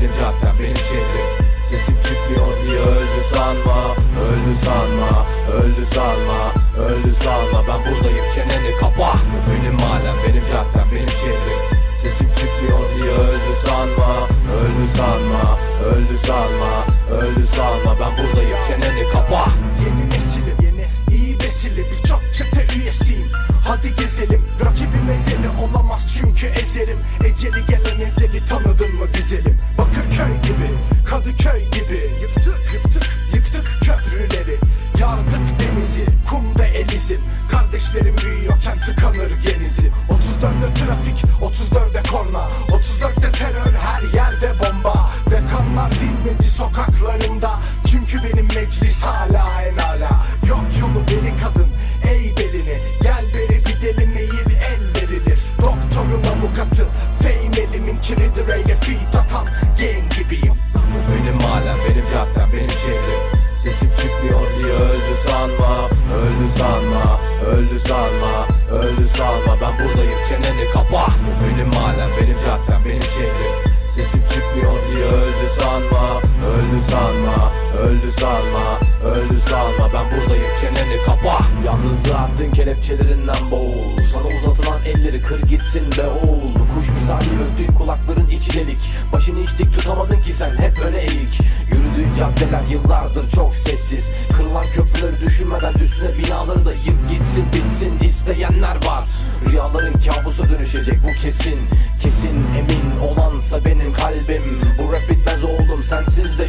caddem benim şehrim. Sesim çıkmıyor diye öldü sanma Öldü sanma Öldü sanma Öldü sanma. Ben buradayım çeneni kapa. Benim mahallem benim caddem benim şehrim. Sesim çıkmıyor diye öldü sanma Öldü sanma Öldü sanma Öldü sanma. Ben buradayım çeneni kır gitsin be oğul. Kuş misali öldüğün kulakların içi delik. Başını hiç dik tutamadın ki sen hep öne eğik. Yürüdüğün caddeler yıllardır çok sessiz. Kırılan köprüleri düşünmeden üstüne binaları da yık gitsin bitsin. İsteyenler var. Rüyaların kabusa dönüşecek bu kesin. Kesin emin olansa benim kalbim. Bu rap bitmez oğlum sensiz de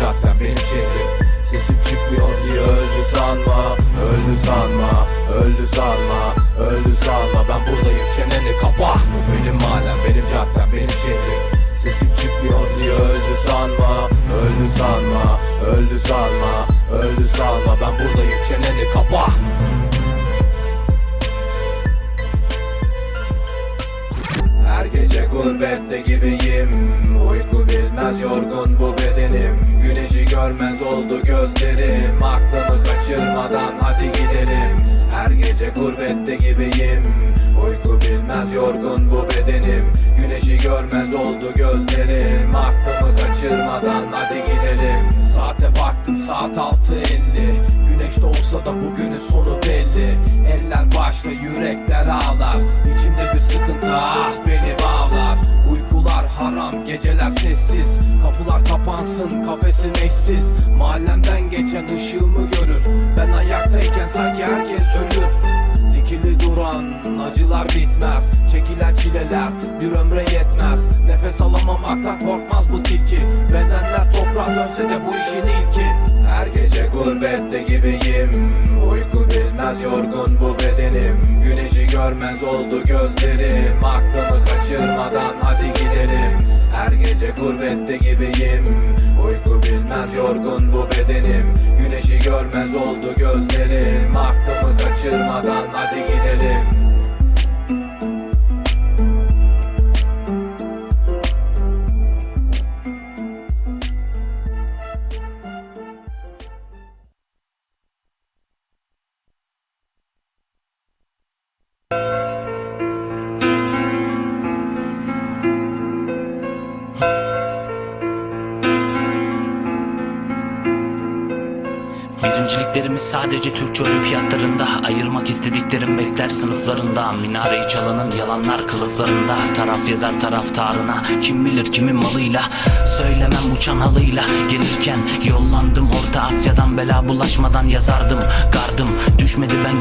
mahallem, benim şehrim. Sesim çıkmıyor diye öldü sanma Öldü sanma, öldü sanma Öldü sanma. Ben buradayım çeneni kapa. Bu benim mahallem, benim caddem, benim şehrim. Sesim çıkmıyor diye öldü sanma Öldü sanma, öldü sanma Öldü sanma. Ben buradayım gurbette gibiyim. Uyku bilmez yorgun bu bedenim. Güneşi görmez oldu gözlerim. Aklımı kaçırmadan hadi gidelim. Saate baktım saat 6.50 Güneş de olsa da bugünün sonu belli. Eller başta yürekler ağlar. İçimde bir sıkıntı ah beni bağlar. Uykular haram geceler sessiz. Kapılar kapansın kafesim eşsiz. Mahallemden geçen ışığımı görür. Ben ayaktayken sanki herkes ölür Dikili duran acılar bitmez. Çekilen çileler bir ömre yetmez. Nefes alamamaktan korkmaz bu tilki. Bedenler toprağa dönse de bu işin ilki. Her gece gurbette gibiyim. Uyku bilmez yorgun bu bedenim. Güneşi görmez oldu gözlerim. Aklımı kaçırmadan hadi gidelim. Her gece gurbette gibiyim Uyku bilmez yorgun bu bedenim. Güneşi görmez oldu gözlerim. Aklımı kaçırmadan hadi gidelim Birinciliklerimi sadece Türkçe olimpiyatlarında Ayırmak istediklerim bekler sınıflarında. Minareyi çalanın yalanlar kılıflarında. Taraf yazar taraftarına Kim bilir kimin malıyla. Söylemem uçan halıyla. Gelirken yollandım Orta Asya'dan Bela bulaşmadan yazardım Gardım. Düşmedi ben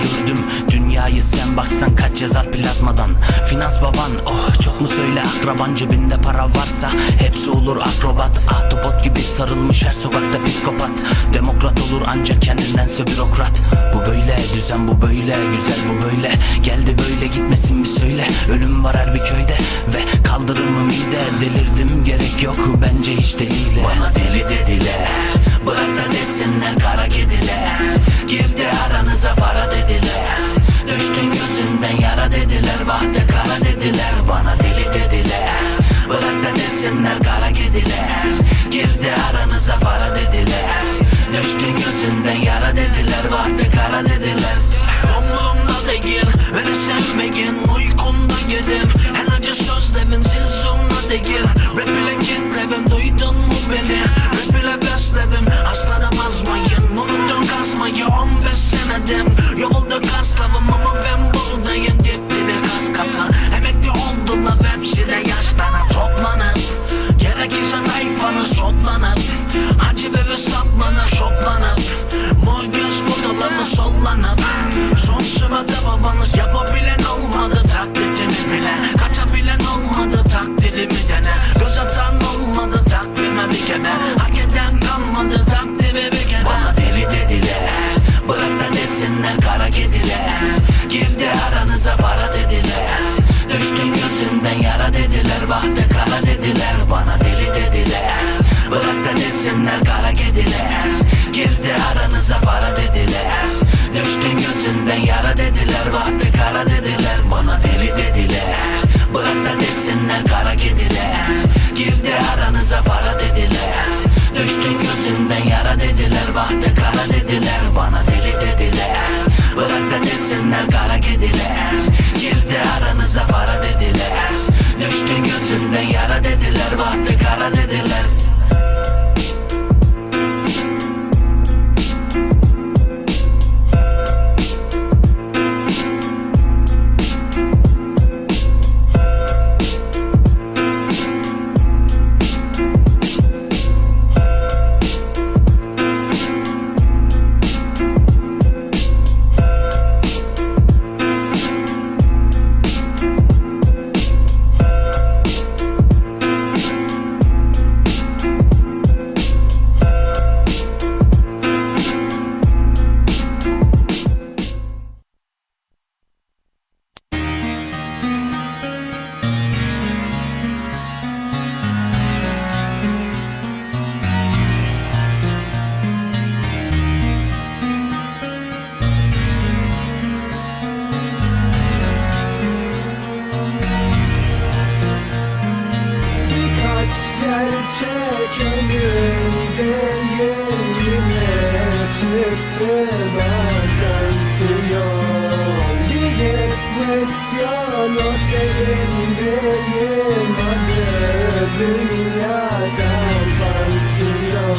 Dünyayı sen baksan kaç yazar plazmadan. Finans baban oh çok mu söyle? Akraban cebinde para varsa Hepsi olur akrobat. Ahtapot gibi sarılmış her sokakta psikopat. Demokrat olur ancak kendindense bürokrat Bu böyle düzen bu böyle güzel bu böyle. Geldi böyle gitmesin mi söyle? Ölüm var her bir köyde ve kaldırımı mide? Delirdim gerek yok bence hiç deliyle Bana deli dediler Bırak da desinler kara kediler. Girdi aranıza para dediler Düştün gözünden yara dediler Bahte kara dediler Bana deli dediler. Bırak desinler kara kediler Girdi aranıza para dediler. Düştün gözünden yara dediler Bahtı kara dediler. Umurumda değil beni sevmeyin Uykumda yedim. En acı sözlerin zil sonuna değil Rap ile kitlerim duydun mu beni toplanıp Hacı bebe saplanır şoplanıp Mor göz fotoğrafı sollanıp Son sırada babanız yapabilen dediler Bahtı kara dediler Bana deli dediler. Bırak da desinler kara kediler. Girdi aranıza para dediler. Düştün gözünden yara dediler Bahtı kara dediler Bana deli dediler. Bırak da desinler kara kediler. Girdi aranıza para dediler. Düştün gözünden yara dediler Bahtı kara dediler çıktı benden siyon Bir depresyon otelindeyim. Adı dünyadan pansiyon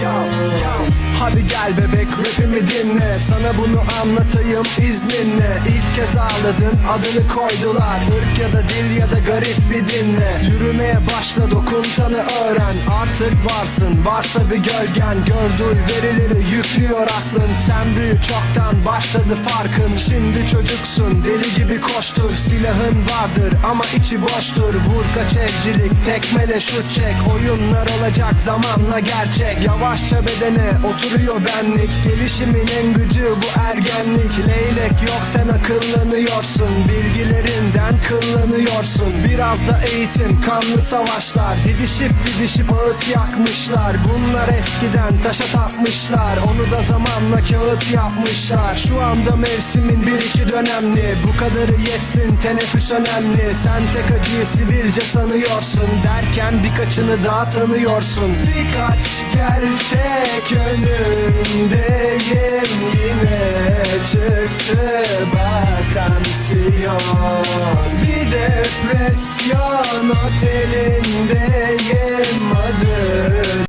Hadi gel bebek rapimi dinle. Sana bunu anlatayım izninle. İlk kez ağladın adını koydular. Irk ya da dil ya da garip bir dinle. Yürümeye başla dokun tanı öğren. Artık varsın varsa bir gölgen. Gör duy verileri yüklüyor aklın. Sen büyü çoktan başladı farkın. Şimdi çocuksun deli gibi koştur. Silahın vardır ama içi boştur. Vur kaç evcilik tekmele şut çek. Oyunlar olacak zamanla gerçek. Yavaşça bedene oturuyor benlik Gelişimin en gücü bu ergenlik. Leylek yok sen akıllanıyorsun Bilgilerinden kıllanıyorsun. Biraz da eğitim kanlı savaşlar Didişip didişip ağıt yakmışlar. Bunlar eskiden taşa tapmışlar Onu da zamanla kağıt yapmışlar. Şu anda mevsimin bir iki dönemli Bu kadarı yetsin teneffüs önemli. Sen tek acıyı sivilce sanıyorsun Derken birkaçını daha tanıyorsun. Birkaç gerçek önündeyim yine çıktı batansiyon Bir depresyon otelindeyim adı.